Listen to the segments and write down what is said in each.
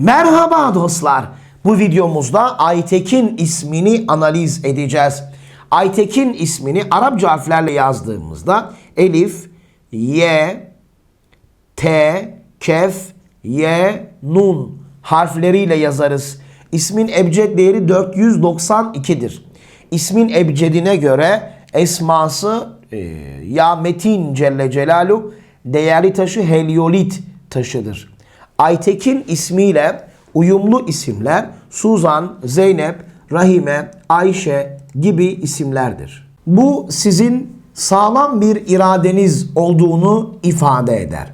Merhaba dostlar. Bu videomuzda Aytekin ismini analiz edeceğiz. Aytekin ismini Arapça harflerle yazdığımızda Elif, Y, T, Kef, Y, Nun harfleriyle yazarız. İsmin ebced değeri 492'dir. İsmin ebcedine göre esması e, ya Metin Celle Celalu değerli taşı heliolit taşıdır. Aytekin ismiyle uyumlu isimler Suzan, Zeynep, Rahime, Ayşe gibi isimlerdir. Bu sizin sağlam bir iradeniz olduğunu ifade eder.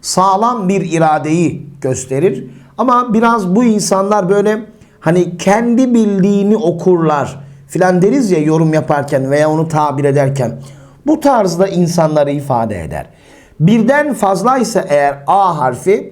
Sağlam bir iradeyi gösterir. Ama biraz bu insanlar böyle hani kendi bildiğini okurlar filan deriz ya yorum yaparken veya onu tabir ederken. Bu tarzda insanları ifade eder. Birden fazlaysa eğer A harfi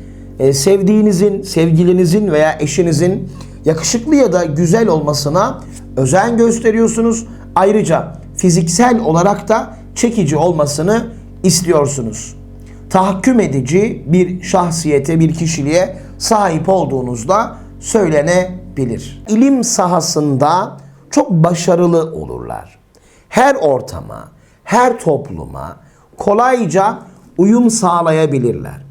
Ee, sevdiğinizin, sevgilinizin veya eşinizin yakışıklı ya da güzel olmasına özen gösteriyorsunuz. Ayrıca fiziksel olarak da çekici olmasını istiyorsunuz. Tahakküm edici bir şahsiyete, bir kişiliğe sahip olduğunuzda söylenebilir. İlim sahasında çok başarılı olurlar. Her ortama, her topluma kolayca uyum sağlayabilirler.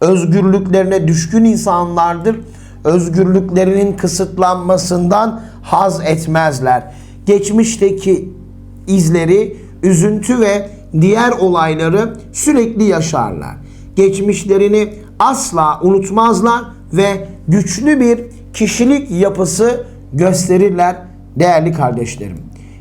Özgürlüklerine düşkün insanlardır. Özgürlüklerinin kısıtlanmasından haz etmezler. Geçmişteki izleri, üzüntü ve diğer olayları sürekli yaşarlar. Geçmişlerini asla unutmazlar ve güçlü bir kişilik yapısı gösterirler değerli kardeşlerim.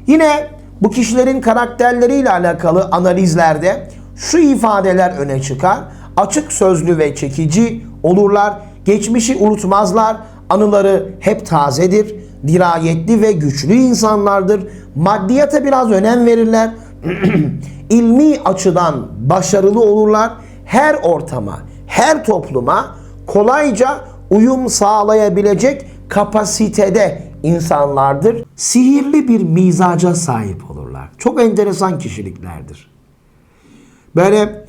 Yine bu kişilerin karakterleriyle alakalı analizlerde şu ifadeler öne çıkar. Açık sözlü ve çekici olurlar. Geçmişi unutmazlar. Anıları hep tazedir. Dirayetli ve güçlü insanlardır. Maddiyata biraz önem verirler. İlmi açıdan başarılı olurlar. Her ortama, her topluma kolayca uyum sağlayabilecek kapasitede insanlardır. Sihirli bir mizaca sahip olurlar. Çok enteresan kişiliklerdir. Böyle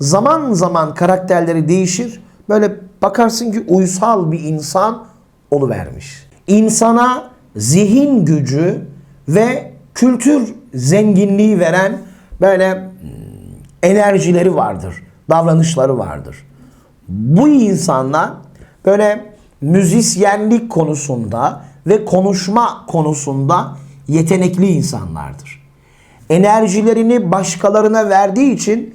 Zaman zaman karakterleri değişir. Böyle bakarsın ki uysal bir insan oluvermiş. İnsana zihin gücü ve kültür zenginliği veren böyle hmm, enerjileri vardır, davranışları vardır. Bu insanlar böyle müzisyenlik konusunda ve konuşma konusunda yetenekli insanlardır. Enerjilerini başkalarına verdiği için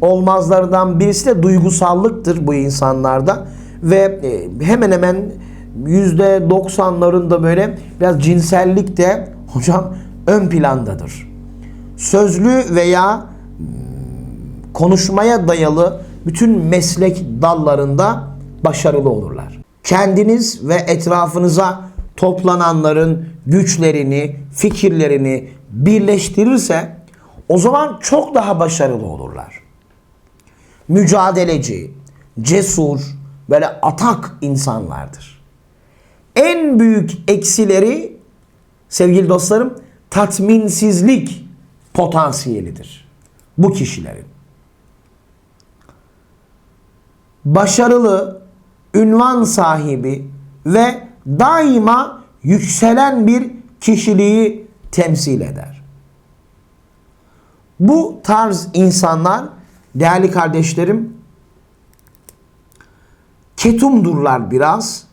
olmazlardan birisi de duygusallıktır bu insanlarda ve e, hemen hemen yüzde 90'larında böyle biraz cinsellik de hocam ön plandadır. Sözlü veya hmm, konuşmaya dayalı bütün meslek dallarında başarılı olurlar. Kendiniz ve etrafınıza toplananların güçlerini, fikirlerini birleştirirse o zaman çok daha başarılı olurlar. Mücadeleci, cesur, böyle atak insanlardır. En büyük eksileri sevgili dostlarım tatminsizlik potansiyelidir bu kişilerin. Başarılı, ünvan sahibi ve daima yükselen bir kişiliği temsil eder. Bu tarz insanlar değerli kardeşlerim ketumdurlar biraz.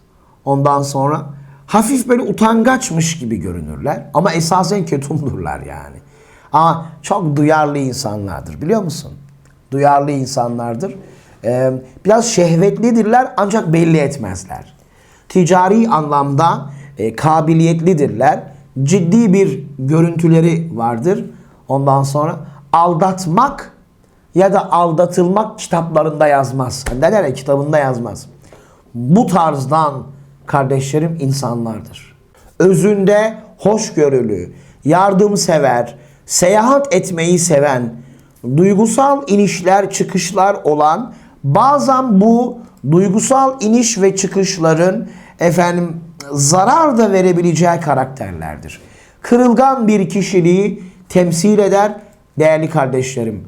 Ondan sonra hafif böyle utangaçmış gibi görünürler ama esasen ketumdurlar yani. Ama çok duyarlı insanlardır biliyor musun? Duyarlı insanlardır. Ee, biraz şehvetlidirler ancak belli etmezler. Ticari anlamda e, kabiliyetlidirler. Ciddi bir görüntüleri vardır. Ondan sonra aldatmak ya da aldatılmak kitaplarında yazmaz. Ne der ya kitabında yazmaz. Bu tarzdan kardeşlerim insanlardır. Özünde hoşgörülü, yardımsever, seyahat etmeyi seven, duygusal inişler çıkışlar olan bazen bu duygusal iniş ve çıkışların efendim zarar da verebileceği karakterlerdir. Kırılgan bir kişiliği temsil eder değerli kardeşlerim.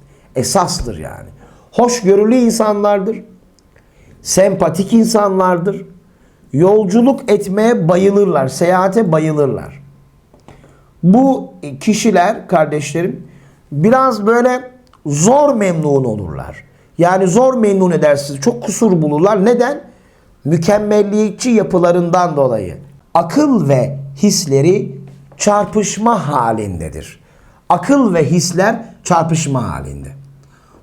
Esastır yani. Hoşgörülü insanlardır. Sempatik insanlardır. Yolculuk etmeye bayılırlar. Seyahate bayılırlar. Bu kişiler kardeşlerim biraz böyle zor memnun olurlar. Yani zor memnun edersiniz. Çok kusur bulurlar. Neden? Mükemmelliyetçi yapılarından dolayı. Akıl ve hisleri çarpışma halindedir. Akıl ve hisler çarpışma halinde.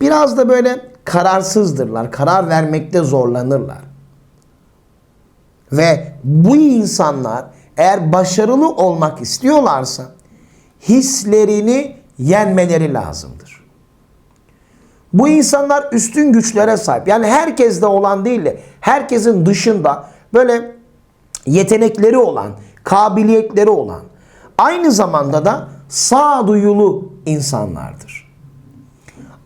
Biraz da böyle kararsızdırlar. Karar vermekte zorlanırlar. Ve bu insanlar eğer başarılı olmak istiyorlarsa hislerini yenmeleri lazımdır. Bu insanlar üstün güçlere sahip. Yani herkeste olan değil de herkesin dışında böyle yetenekleri olan, kabiliyetleri olan, aynı zamanda da sağduyulu insanlardır.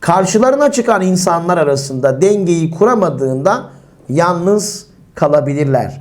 Karşılarına çıkan insanlar arasında dengeyi kuramadığında yalnız kalabilirler.